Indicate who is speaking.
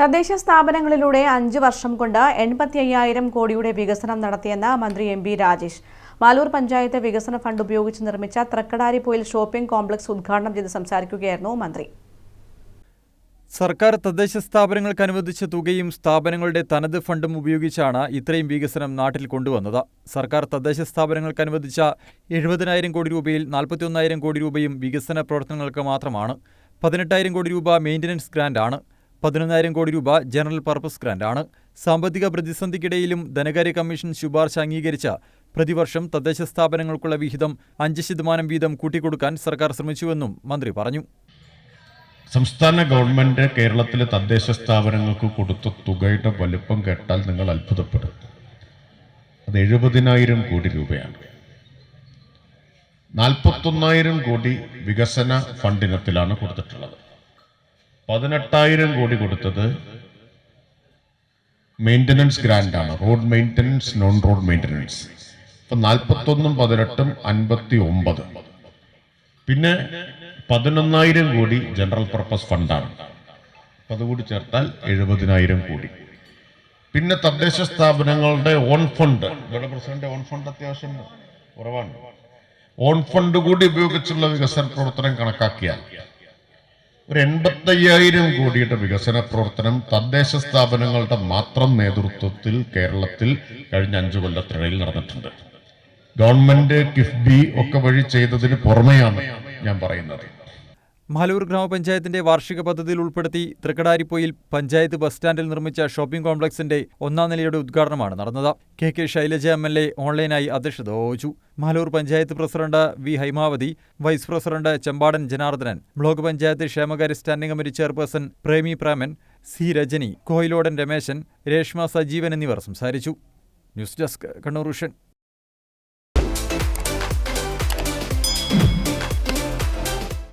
Speaker 1: തദ്ദേശ സ്ഥാപനങ്ങളിലൂടെ അഞ്ചു വർഷം കൊണ്ട് എൺപത്തി അയ്യായിരം കോടിയുടെ വികസനം നടത്തിയെന്ന് മന്ത്രി എം ബി രാജേഷ്. മാലൂർ പഞ്ചായത്ത് വികസന ഫണ്ട് ഉപയോഗിച്ച് നിർമ്മിച്ച ത്രക്കടാരിപ്പോയിൽ ഷോപ്പിംഗ് കോംപ്ലക്സ് ഉദ്ഘാടനം ചെയ്ത് സംസാരിക്കുകയായിരുന്നു മന്ത്രി.
Speaker 2: സർക്കാർ തദ്ദേശ സ്ഥാപനങ്ങൾക്ക് അനുവദിച്ച തുകയും സ്ഥാപനങ്ങളുടെ തനത് ഫണ്ടും ഉപയോഗിച്ചാണ് ഇത്രയും വികസനം നാട്ടിൽ കൊണ്ടുവന്നത്. സർക്കാർ തദ്ദേശ സ്ഥാപനങ്ങൾക്ക് അനുവദിച്ച എഴുപതിനായിരം കോടി രൂപയിൽ നാൽപ്പത്തിയൊന്നായിരം കോടി രൂപയും വികസന പ്രവർത്തനങ്ങൾക്ക് മാത്രമാണ്. പതിനെട്ടായിരം കോടി രൂപ മെയിന്റനൻസ് ഗ്രാന്റാണ് പതിനൊന്നായിരം കോടി രൂപ ജനറൽ പർപ്പസ് ഗ്രാന്റാണ്. സാമ്പത്തിക പ്രതിസന്ധിക്കിടയിലും ധനകാര്യ കമ്മീഷൻ ശുപാർശ അംഗീകരിച്ച പ്രതിവർഷം തദ്ദേശ സ്ഥാപനങ്ങൾക്കുള്ള വിഹിതം അഞ്ച് ശതമാനം വീതം കൂട്ടിക്കൊടുക്കാൻ സർക്കാർ ശ്രമിച്ചുവെന്നും മന്ത്രി പറഞ്ഞു.
Speaker 3: സംസ്ഥാന ഗവൺമെന്റ് കേരളത്തിലെ തദ്ദേശ സ്ഥാപനങ്ങൾക്ക് കൊടുത്ത തുകയുടെ വലുപ്പം കേട്ടാൽ നിങ്ങൾ അത്ഭുതപ്പെടും. അത് എഴുപതിനായിരം കോടി രൂപയാണ്. നാൽപ്പത്തൊന്നായിരം കോടി വികസന ഫണ്ടിനത്തിലാണ് കൊടുത്തിട്ടുള്ളത്. പതിനെട്ടായിരം കോടി കൊടുത്തത് maintenance ഗ്രാൻഡാണ് road maintenance non road maintenance ഇപ്പം നാൽപ്പത്തൊന്നും പതിനെട്ടും അൻപത്തി ഒമ്പത് പിന്നെ പതിനൊന്നായിരം കോടി ജനറൽ പർപ്പസ് ഫണ്ടാണ് അപ്പം അതുകൂടി ചേർത്താൽ എഴുപതിനായിരം കോടി. പിന്നെ തദ്ദേശ സ്ഥാപനങ്ങളുടെ ഓൺ ഫണ്ട് ഇവിടെ പ്രസിഡന്റ് ഓൺ ഫണ്ട് അത്യാവശ്യം കുറവാണ്. ഓൺ ഫണ്ട് കൂടി ഉപയോഗിച്ചുള്ള വികസന പ്രവർത്തനം കണക്കാക്കിയാൽ ഒരു എൺപത്തയ്യായിരം കോടിയുടെ വികസന പ്രവർത്തനം തദ്ദേശ സ്ഥാപനങ്ങളുടെ മാത്രം നേതൃത്വത്തിൽ കേരളത്തിൽ കഴിഞ്ഞ അഞ്ചു കൊല്ലത്തിനിടയിൽ നടന്നിട്ടുണ്ട്. ഗവൺമെന്റ് കിഫ്ബി ഒക്കെ വഴി ചെയ്തതിന് പുറമെയാണ് ഞാൻ പറയുന്നത്.
Speaker 2: മാലൂർ ഗ്രാമപഞ്ചായത്തിന്റെ വാർഷിക പദ്ധതിയിൽ ഉൾപ്പെടുത്തി തൃക്കടാരിപ്പൊയിൽ പഞ്ചായത്ത് ബസ് സ്റ്റാൻഡിൽ നിർമ്മിച്ച ഷോപ്പിംഗ് കോംപ്ലക്സിന്റെ ഒന്നാം നിലയുടെ ഉദ്ഘാടനമാണ് നടന്നത്. K K Shailaja M L A ഓൺലൈനായി അധ്യക്ഷത വഹിച്ചു. Malur panchayat president V Hymavathi vice president Chempadan Janardhanan block panchayat ക്ഷേമകാര്യ standing committee chairperson Premi Preman C Rajani Koyilodan Rameshan Reshma Sajeevan എന്നിവർ സംസാരിച്ചു. News desk Kannur